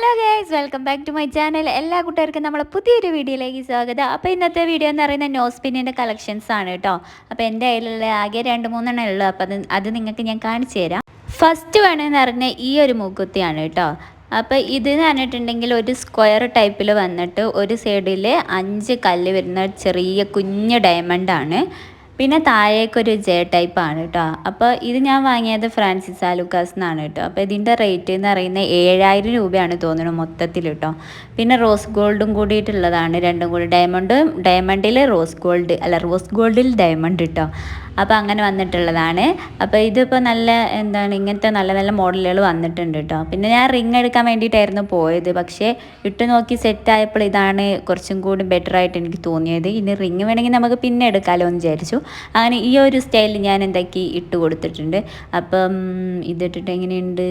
Hello guys welcome back to my channel എല്ലാ കൂട്ടുകാർക്കും നമ്മളെ പുതിയൊരു വീഡിയോയിലേക്ക് സ്വാഗതം. അപ്പോൾ ഇന്നത്തെ വീഡിയോ എന്ന് പറയുന്നത് നോസ് പിന്നിന്റെ കളക്ഷൻസ് ആണ് കേട്ടോ അപ്പോൾ എന്റെ കയ്യിലുള്ള ആകെ രണ്ട് മൂന്നെണ്ണം ഉള്ളൂ. അപ്പോൾ അത് അത് നിങ്ങൾക്ക് ഞാൻ കാണിച്ചു തരാം. ഫസ്റ്റ് വേണമെന്ന് പറഞ്ഞാൽ ഈ ഒരു മൂക്കുത്തിയാണ് കേട്ടോ അപ്പോൾ ഇത് എന്ന് പറഞ്ഞിട്ടുണ്ടെങ്കിൽ ഒരു സ്ക്വയർ ടൈപ്പിൽ വന്നിട്ട് ഒരു സൈഡിൽ അഞ്ച് കല്ല് വരുന്ന ചെറിയ കുഞ്ഞ് ഡയമണ്ട് ആണ്. പിന്നെ താഴേക്കൊരു ജെ ടൈപ്പ് ആണ് കേട്ടോ അപ്പോൾ ഇത് ഞാൻ വാങ്ങിയത് ഫ്രാൻസിസ് ആലുക്കാസ് എന്നാണ് കേട്ടോ അപ്പോൾ ഇതിന്റെ റേറ്റ് എന്ന് പറയുന്നത് ഏഴായിരം രൂപയാണ് തോന്നുന്നത് മൊത്തത്തിൽ കേട്ടോ പിന്നെ റോസ് ഗോൾഡും കൂടിയിട്ടുള്ളതാണ്. രണ്ടും കൂടി ഡയമണ്ടും ഡയമണ്ടിൽ റോസ് ഗോൾഡ് അല്ല റോസ് ഗോൾഡിൽ ഡയമണ്ട് കേട്ടോ അപ്പോൾ അങ്ങനെ വന്നിട്ടുള്ളതാണ്. അപ്പോൾ ഇതിപ്പോൾ നല്ല എന്താണ് ഇങ്ങനത്തെ നല്ല നല്ല മോഡലുകൾ വന്നിട്ടുണ്ട് കേട്ടോ പിന്നെ ഞാൻ റിങ് എടുക്കാൻ വേണ്ടിയിട്ടായിരുന്നു പോയത്. പക്ഷേ ഇട്ട് നോക്കി സെറ്റ് ആയപ്പോൾ ഇതാണ് കുറച്ചും കൂടി ബെറ്റർ ആയിട്ട് എനിക്ക് തോന്നിയത്. ഇനി റിങ് വേണമെങ്കിൽ നമുക്ക് പിന്നെ എടുക്കാമല്ലോ എന്ന് വിചാരിച്ചു. അങ്ങനെ ഈ ഒരു സ്റ്റൈലിൽ ഞാൻ എന്താക്കി ഇട്ട് കൊടുത്തിട്ടുണ്ട്. അപ്പം ഇതിട്ടിട്ട് എങ്ങനെയുണ്ട്?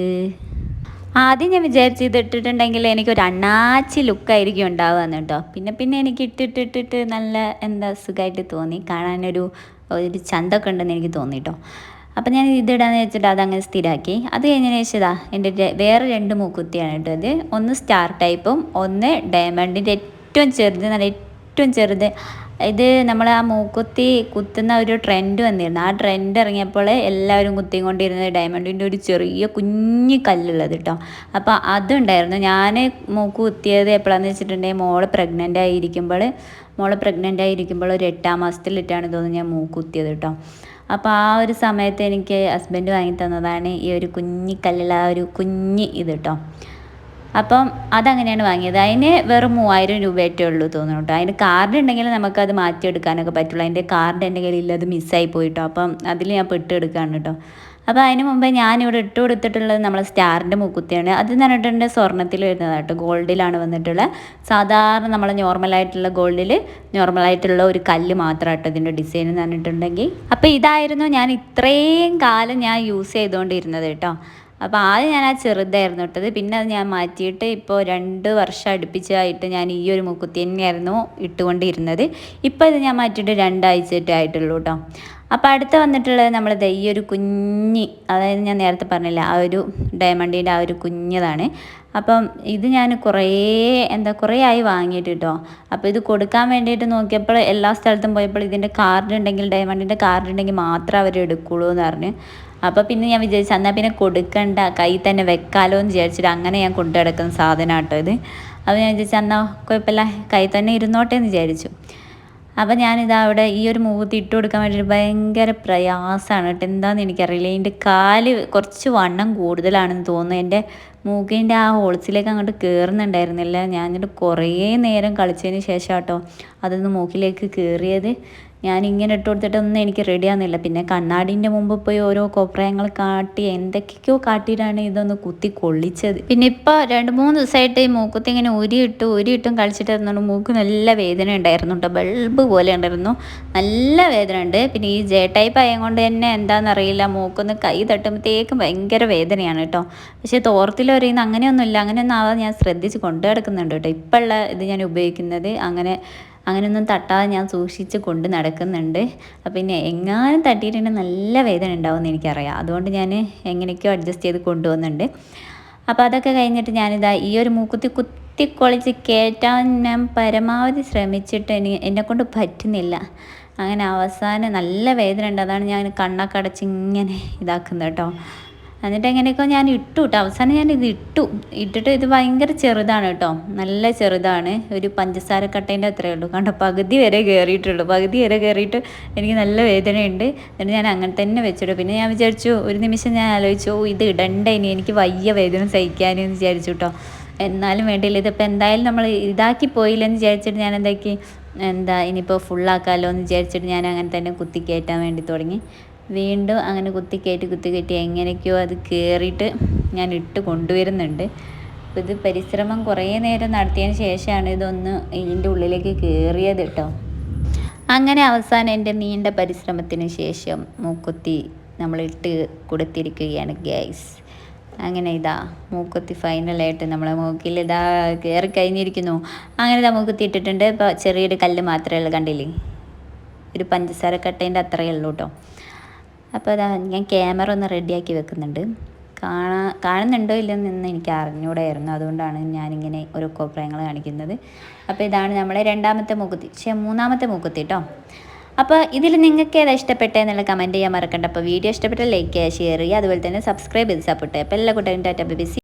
ആദ്യം ഞാൻ വിചാരിച്ചു ഇത് ഇട്ടിട്ടുണ്ടെങ്കിൽ എനിക്ക് ഒരു അണ്ണാച്ചി ലുക്കായിരിക്കും ഉണ്ടാവുക കേട്ടോ പിന്നെ പിന്നെ എനിക്ക് ഇട്ടിട്ടിട്ടിട്ട് നല്ല എന്താ സുഖമായിട്ട് തോന്നി. കാണാനൊരു ഒരു ചന്തൊക്കെ ഉണ്ടെന്ന് എനിക്ക് തോന്നി കേട്ടോ അപ്പം ഞാൻ ഇതിടാന്ന് വെച്ചിട്ട് അതങ്ങനെ സ്ഥിരമാക്കി അത് കഴിഞ്ഞതിന് ശേഷം എന്റെ വേറെ രണ്ട് മൂക്കുത്തിയാണ് കേട്ടോ ഇത് ഒന്ന് സ്റ്റാർ ടൈപ്പും ഒന്ന് ഡയമണ്ടിന്റെ ഏറ്റവും ചെറുത് നല്ല ഏറ്റവും ചെറുത് ഇത് നമ്മൾ ആ മൂക്കുത്തി കുത്തുന്ന ഒരു ട്രെൻഡ് വന്നിരുന്നു. ആ ട്രെൻഡ് ഇറങ്ങിയപ്പോൾ എല്ലാവരും കുത്തിയും കൊണ്ടിരുന്നത് ഡയമണ്ടിന്റെ ഒരു ചെറിയ കുഞ്ഞു കല്ലുള്ളത് കേട്ടോ അപ്പോൾ അതുണ്ടായിരുന്നു. ഞാൻ മൂക്ക് കുത്തിയത് എപ്പോഴാന്ന് വെച്ചിട്ടുണ്ടെങ്കിൽ മോൾ പ്രഗ്നന്റ് ആയിരിക്കുമ്പോൾ മോൾ പ്രഗ്നന്റ് ആയിരിക്കുമ്പോൾ ഒരു എട്ടാം മാസത്തിലിട്ടാണ് തോന്നുന്നു ഞാൻ മൂക്ക് കുത്തിയത് കേട്ടോ അപ്പോൾ ആ ഒരു സമയത്ത് എനിക്ക് ഹസ്ബൻഡ് വാങ്ങി തന്നതാണ് ഈ ഒരു കുഞ്ഞി കല്ലുള്ള ആ ഒരു കുഞ്ഞ് ഇത് കേട്ടോ അപ്പം അതങ്ങനെയാണ് വാങ്ങിയത്. അതിന് വെറും മൂവായിരം രൂപയായിട്ടേ ഉള്ളൂ തോന്നുന്നു കേട്ടോ. അതിന്റെ കാർഡ് ഉണ്ടെങ്കിൽ നമുക്കത് മാറ്റിയെടുക്കാനൊക്കെ പറ്റുള്ളൂ. അതിന്റെ കാർഡ് എന്റെ കയ്യിൽ അത് മിസ്സായി പോയിട്ടോ. അപ്പം അതിൽ ഞാൻ പെട്ടെടുക്കാണ് കേട്ടോ. അപ്പോൾ അതിന് മുമ്പേ ഞാനിവിടെ ഇട്ട് കൊടുത്തിട്ടുള്ളത് നമ്മളെ സ്റ്റാറിന്റെ മുക്കുത്തിയാണ്. അത് എന്ന് പറഞ്ഞിട്ടുണ്ട് സ്വർണത്തിൽ വരുന്നതാണ് കേട്ടോ. ഗോൾഡിലാണ് വന്നിട്ടുള്ളത് സാധാരണ നമ്മൾ നോർമലായിട്ടുള്ള ഗോൾഡിൽ നോർമലായിട്ടുള്ള ഒരു കല്ല് മാത്രമാട്ടോ ഇതിന്റെ ഡിസൈൻ എന്ന് പറഞ്ഞിട്ടുണ്ടെങ്കിൽ. അപ്പോൾ ഇതായിരുന്നു ഞാൻ ഇത്രയും കാലം ഞാൻ യൂസ് ചെയ്തുകൊണ്ടിരുന്നത് കേട്ടോ. അപ്പോൾ ആദ്യം ഞാൻ ആ ചെറുതായിരുന്നു ഇട്ടത്. പിന്നെ അത് ഞാൻ മാറ്റിയിട്ട് ഇപ്പോൾ രണ്ട് വർഷം അടുപ്പിച്ചായിട്ട് ഞാൻ ഈ ഒരു മുക്കുത്തി തന്നെയായിരുന്നു ഇട്ടുകൊണ്ടിരുന്നത്. ഇപ്പോൾ ഇത് ഞാൻ മാറ്റിയിട്ട് രണ്ടാഴ്ചയായിട്ടേ ആയിട്ടുള്ളൂ കേട്ടോ. അപ്പോൾ അടുത്ത് വന്നിട്ടുള്ളത് നമ്മൾ ഈ ഒരു കുഞ്ഞി അതായത് ഞാൻ നേരത്തെ പറഞ്ഞില്ല ആ ഒരു ഡയമണ്ടിന്റെ ആ ഒരു കുഞ്ഞതാണ്. അപ്പം ഇത് ഞാൻ കുറേ എന്താ കുറേ ആയി വാങ്ങിയിട്ട് കേട്ടോ. അപ്പോൾ ഇത് കൊടുക്കാൻ വേണ്ടിയിട്ട് നോക്കിയപ്പോൾ എല്ലാ സ്ഥലത്തും പോയപ്പോൾ ഇതിന്റെ കാർഡ് ഉണ്ടെങ്കിൽ ഡയമണ്ടിന്റെ കാർഡ് ഉണ്ടെങ്കിൽ മാത്രമേ അവർ എടുക്കുള്ളൂ എന്ന് പറഞ്ഞ്. അപ്പോൾ പിന്നെ ഞാൻ വിചാരിച്ചു എന്നാൽ പിന്നെ കൊടുക്കണ്ട കൈ തന്നെ വെക്കാലോ എന്ന് വിചാരിച്ചിട്ട് അങ്ങനെ ഞാൻ കൊണ്ടു കിടക്കുന്ന സാധനം കേട്ടോ ഇത്. അപ്പോൾ ഞാൻ വിചാരിച്ചു എന്നാൽ കുഴപ്പമില്ല കൈ തന്നെ ഇരുന്നോട്ടെ എന്ന് വിചാരിച്ചു. അപ്പോൾ ഞാനിതാ അവിടെ ഈ ഒരു മൂത്ത് ഇട്ട് കൊടുക്കാൻ വേണ്ടിയിട്ട് ഭയങ്കര പ്രയാസമാണ് കേട്ടോ. എന്താണെന്ന് എനിക്കറിയില്ല. എന്റെ കാൽ കുറച്ച് വണ്ണം കൂടുതലാണെന്ന് തോന്നുന്നു. എന്റെ മൂക്കിന്റെ ആ ഹോൾസിലേക്ക് അങ്ങോട്ട് കയറുന്നുണ്ടായിരുന്നില്ല ഞാൻ എന്നിട്ട് കുറേ നേരം കളിച്ചതിന് ശേഷം കേട്ടോ അതൊന്ന് മൂക്കിലേക്ക് കയറിയത് ഞാൻ ഇങ്ങനെ ഇട്ട് കൊടുത്തിട്ടൊന്നും എനിക്ക് റെഡി ആകുന്നില്ല പിന്നെ കണ്ണാടിന്റെ മുമ്പ് പോയി ഓരോ കൊപ്രയങ്ങൾ കാട്ടി എന്തൊക്കെയോ കാട്ടിയിട്ടാണ് ഇതൊന്ന് കുത്തി കൊള്ളിച്ചത്. പിന്നെ ഇപ്പോൾ രണ്ട് മൂന്ന് ദിവസമായിട്ട് ഈ മൂക്കുത്തി ഇങ്ങനെ ഉരിയിട്ട് ഉരിയിട്ടും കളിച്ചിട്ടായിരുന്നു മൂക്ക് നല്ല വേദന ഉണ്ടായിരുന്നു കേട്ടോ ബൾബ് പോലെ ഉണ്ടായിരുന്നു. നല്ല വേദന ഉണ്ട്. പിന്നെ ഈ ജെ ടൈപ്പ് ആയതുകൊണ്ട് തന്നെ എന്താണെന്നറിയില്ല മൂക്കൊന്ന് കൈ തട്ടുമ്പോഴത്തേക്കും ഭയങ്കര വേദനയാണ് കേട്ടോ പക്ഷേ തോർത്തിൽ പറയുന്ന അങ്ങനെയൊന്നുമില്ല. അങ്ങനെയൊന്നും ആവാതെ ഞാൻ ശ്രദ്ധിച്ച് കൊണ്ടു കിടക്കുന്നുണ്ട് കേട്ടോ ഇപ്പോഴുള്ള ഇത് ഞാൻ ഉപയോഗിക്കുന്നത്. അങ്ങനെ അങ്ങനെയൊന്നും തട്ടാതെ ഞാൻ സൂക്ഷിച്ച് കൊണ്ട് നടക്കുന്നുണ്ട്. അപ്പം പിന്നെ എങ്ങാനും തട്ടിയിട്ടുണ്ടെങ്കിൽ നല്ല വേദന ഉണ്ടാവുമെന്ന് എനിക്കറിയാം. അതുകൊണ്ട് ഞാൻ എങ്ങനെയൊക്കെയോ അഡ്ജസ്റ്റ് ചെയ്ത് കൊണ്ടുപോകുന്നുണ്ട്. അപ്പോൾ അതൊക്കെ കഴിഞ്ഞിട്ട് ഞാനിതാ ഈ ഒരു മൂക്കുത്തി കുത്തിക്കൊളിച്ച് കയറ്റാൻ ഞാൻ പരമാവധി ശ്രമിച്ചിട്ട് എനി എന്നെക്കൊണ്ട് പറ്റുന്നില്ല. അങ്ങനെ അവസാനം നല്ല വേദന ഉണ്ട്. അതാണ് ഞാൻ കണ്ണൊക്കെ അടച്ച് ഇങ്ങനെ ഇതാക്കുന്നത് കേട്ടോ. എന്നിട്ട് എങ്ങനെയൊക്കെ ഞാൻ ഇട്ടു കേട്ടോ അവസാനം ഞാൻ ഇത് ഇട്ടു. ഇട്ടിട്ട് ഇത് ഭയങ്കര ചെറുതാണ് കേട്ടോ നല്ല ചെറുതാണ്. ഒരു പഞ്ചസാര കട്ടേന്റെ അത്രയേ ഉള്ളൂ. കണ്ടോ? പകുതി വരെ കയറിയിട്ടുള്ളൂ പകുതി വരെ കയറിയിട്ട് എനിക്ക് നല്ല വേദനയുണ്ട്. എന്നിട്ട് ഞാൻ അങ്ങനെ തന്നെ വെച്ചിട്ടു. പിന്നെ ഞാൻ വിചാരിച്ചു ഒരു നിമിഷം ഞാൻ ആലോചിച്ചു ഇത് ഇടണ്ട ഇനി എനിക്ക് വയ്യ വേദന സഹിക്കാനെന്ന് വിചാരിച്ചു കേട്ടോ എന്നാലും വേണ്ടിയില്ല. ഇതിപ്പോൾ എന്തായാലും നമ്മൾ ഇതാക്കി പോയില്ലെന്ന് വിചാരിച്ചിട്ട് ഞാൻ എന്താക്കി? എന്താ ഇനിയിപ്പോൾ ഫുള്ളാക്കാമല്ലോ എന്ന് വിചാരിച്ചിട്ട് ഞാൻ അങ്ങനെ തന്നെ കുത്തി കയറ്റാൻ വേണ്ടി തുടങ്ങി. വീണ്ടും അങ്ങനെ കുത്തി കയറ്റി കുത്തി കയറ്റി എങ്ങനെയൊക്കെയോ അത് കയറിയിട്ട് ഞാൻ ഇട്ട് കൊണ്ടുവരുന്നുണ്ട്. അപ്പോൾ ഇത് പരിശ്രമം കുറേ നേരം നടത്തിയതിന് ശേഷമാണ് ഇതൊന്ന് ഇതിന്റെ ഉള്ളിലേക്ക് കയറിയത് കേട്ടോ. അങ്ങനെ അവസാനം എന്റെ നീണ്ട പരിശ്രമത്തിന് ശേഷം മൂക്കുത്തി നമ്മൾ ഇട്ട് കൊടുത്തിരിക്കുകയാണ് ഗ്യാസ് അങ്ങനെ ഇതാ മൂക്കുത്തി ഫൈനലായിട്ട് നമ്മളെ മൂക്കിൽ ഇതാ കയറി കഴിഞ്ഞിരിക്കുന്നു. അങ്ങനെ ഇതാ മൂക്കുത്തി ഇട്ടിട്ടുണ്ട്. ഇപ്പോൾ ചെറിയൊരു കല്ല് മാത്രമേ ഉള്ളൂ കണ്ടില്ലേ? ഒരു പഞ്ചസാര കട്ടേന്റെ അത്രയേ ഉള്ളൂ കേട്ടോ. അപ്പോൾ അതാ ഞാൻ ക്യാമറ ഒന്ന് റെഡിയാക്കി വെക്കുന്നുണ്ട്. കാണാ കാണുന്നുണ്ടോ ഇല്ലെന്ന് എനിക്ക് അറിഞ്ഞൂടായിരുന്നു. അതുകൊണ്ടാണ് ഞാനിങ്ങനെ ഓരോ കോപ്രായങ്ങൾ കാണിക്കുന്നത്. അപ്പോൾ ഇതാണ് നമ്മളെ രണ്ടാമത്തെ മൂക്കുത്തി. പക്ഷേ മൂന്നാമത്തെ മൂക്കുത്തി കേട്ടോ അപ്പോൾ ഇതിൽ നിങ്ങൾക്ക് ഏതാ ഇഷ്ടപ്പെട്ടതെന്നുള്ള കമന്റ് ചെയ്യാൻ മറക്കണ്ട. അപ്പോൾ വീഡിയോ ഇഷ്ടപ്പെട്ട ലൈക്ക് ചെയ്യുക ഷെയർ ചെയ്യുക അതുപോലെ തന്നെ സബ്സ്ക്രൈബ് ചെയ്ത് സപ്പോർട്ട് ചെയ്യുക. അപ്പോൾ എല്ലാ കൂട്ടുകാരും ടാറ്റ ബിസി